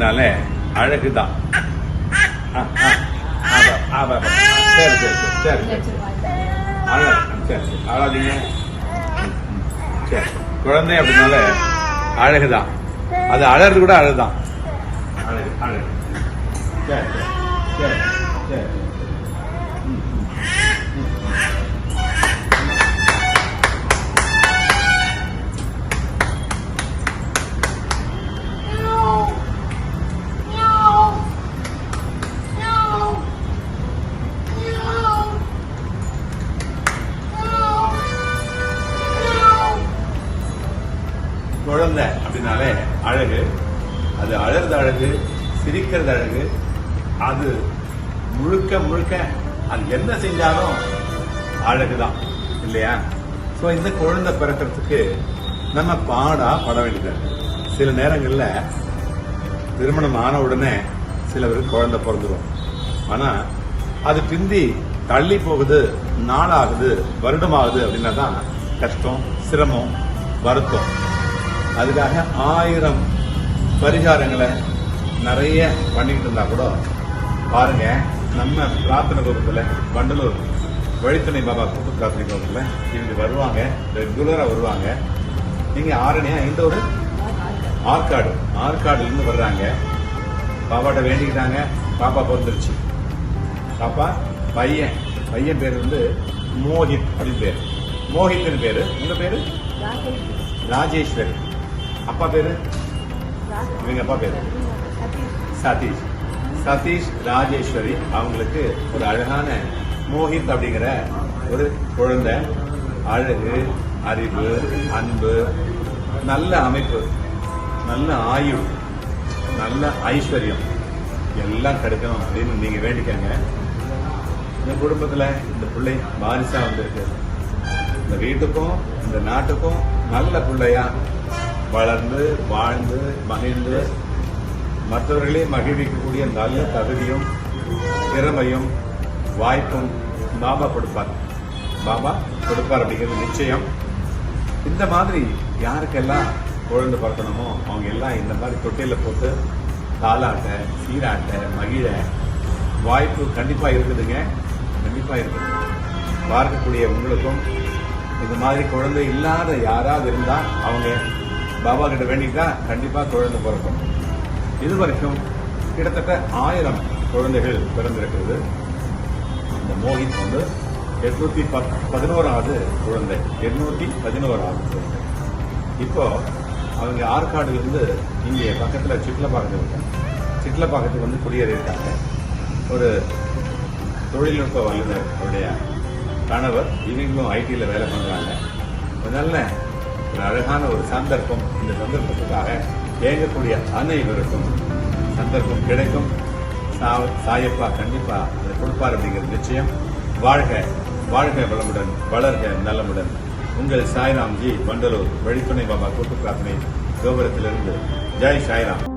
அப்படின்னாலே அழகுதான் ஆ, ஆ, ஆமா, ஆமா, ஆமா. சரி சரி சரி சரி சரி அழ சரி சரி அழாதீங்க ம், ம். சரி குழந்தை அப்படின்னாலே அழகுதான் அது அழறது கூட அழகு தான் அழகு அழகு சரி சரி சரி சரி குழந்தை அப்படின்னாலே அழகு. அது அழறது அழகு சிரிக்கிறது அழகு. அது முழுக்க முழுக்க அது என்ன செஞ்சாலும் அழகுதான். இல்லையா? ஸோ இந்த குழந்தை பிறக்கிறதுக்கு நம்ம பாடா பட வேண்டியது. சில நேரங்களில் திருமணம் ஆன உடனே சிலவருக்கு குழந்தை பிறந்துடும் ஆனால் அது பிந்தி தள்ளி போகுது நாளாகுது வருடமாகுது அப்படின்னா தான் கஷ்டம் சிரமம் வருத்தம். அதுக்காக ஆயிரம் பரிகாரங்களை நிறைய பண்ணிட்டு இருந்தா கூட பாருங்க நம்ம பிரார்த்தனை கோபத்துல வண்டலூர் வழித்துணை பாபா கூட்டு பிரார்த்தனை கோபத்துல இவங்க வருவாங்க ரெகுலரா வருவாங்க. நீங்க ஆரணி இந்த ஒரு ஆற்காடு. ஆற்காடுல இருந்து வர்றாங்க. பாப்பாட்ட வேண்டிக்கிட்டாங்க. பாப்பா பிறந்துருச்சு. பாப்பா பையன். பையன் பேர் வந்து மோஹித் அப்படின்னு பேரு. மோஹித்னு பேரு. உங்க பேரு? ராஜேஸ்வரி. அப்பா பேரு? இவங்க அப்பா பேரு? சதீஷ். சதீஷ் ராஜேஸ்வரி. அவங்களுக்கு ஒரு அழகான மோஹித் அப்படிங்கிற ஒரு குழந்தை. அழகு அறிவு அன்பு நல்ல அமைப்பு நல்ல ஆயுள் நல்ல ஐஸ்வர்யம். எல்லாம் கிடைக்கும் அப்படின்னு நீங்க வேண்டிக்கங்க. இந்த குடும்பத்துல இந்த பிள்ளை வாரிசா வந்திருக்கு. இந்த வீட்டுக்கும் இந்த நாட்டுக்கும் நல்ல பிள்ளையா வளர்ந்து வாழ்ந்து மகிழ்ந்து மற்றவர்களே மகிழ்விக்கக்கூடிய நல்ல தகுதியும் திறமையும் வாய்ப்பும் பாபா கொடுப்பார். பாபா கொடுப்பார் அப்படிங்கிறது நிச்சயம். இந்த மாதிரி யாருக்கெல்லாம் குழந்தை பிறக்கணுமோ அவங்க எல்லாம் இந்த மாதிரி தொட்டியில் போட்டு தாளாட்ட சீராட்ட மகிழ வாய்ப்பு கண்டிப்பாக இருக்குதுங்க. கண்டிப்பாக இருக்குது பார்க்கக்கூடிய உங்களுக்கும் இந்த மாதிரி குழந்தை இல்லாத யாராவது இருந்தால் அவங்க பாபா கிட்ட வேண்டிட்டா கண்டிப்பா குழந்தை பிறக்கும் இது வரைக்கும் கிட்டத்தட்ட ஆயிரம் குழந்தைகள் பிறந்திருக்கிறது. இந்த மோஹித் வந்து எட்நூத்தி பத் பதினோராவது குழந்தை. எட்நூத்தி பதினோராவது குழந்தை. இப்போ அவங்க ஆற்காடு இருந்து இங்கே பக்கத்துல சிட்லப்பாக்கத்தில் சிட்லப்பாக்கத்துக்கு வந்து குடியேறியிருக்காங்க. ஒரு தொழில்நுட்ப வல்லுநர் அவருடைய கணவர். இவங்களும் ஐடியில் வேலை பண்ணுறாங்க ஒரு நல்ல ஒரு அழகான ஒரு சந்தர்ப்பம் இந்த சந்தர்ப்பத்துக்காக ஏங்கக்கூடிய அனைவருக்கும் சந்தர்ப்பம் கிடைக்கும். சா- சாயப்பா கண்டிப்பா அதை கொடுப்பார் அப்படிங்கிறது நிச்சயம். வாழ்க வாழ்க வளமுடன் வளர்க நலமுடன். உங்கள் சாய்ராம்ஜி வண்டலூர் வழித்துணை பாபா கூட்டு பிரார்த்தனை கோபுரத்திலிருந்து. ஜெய் சாய்ராம்.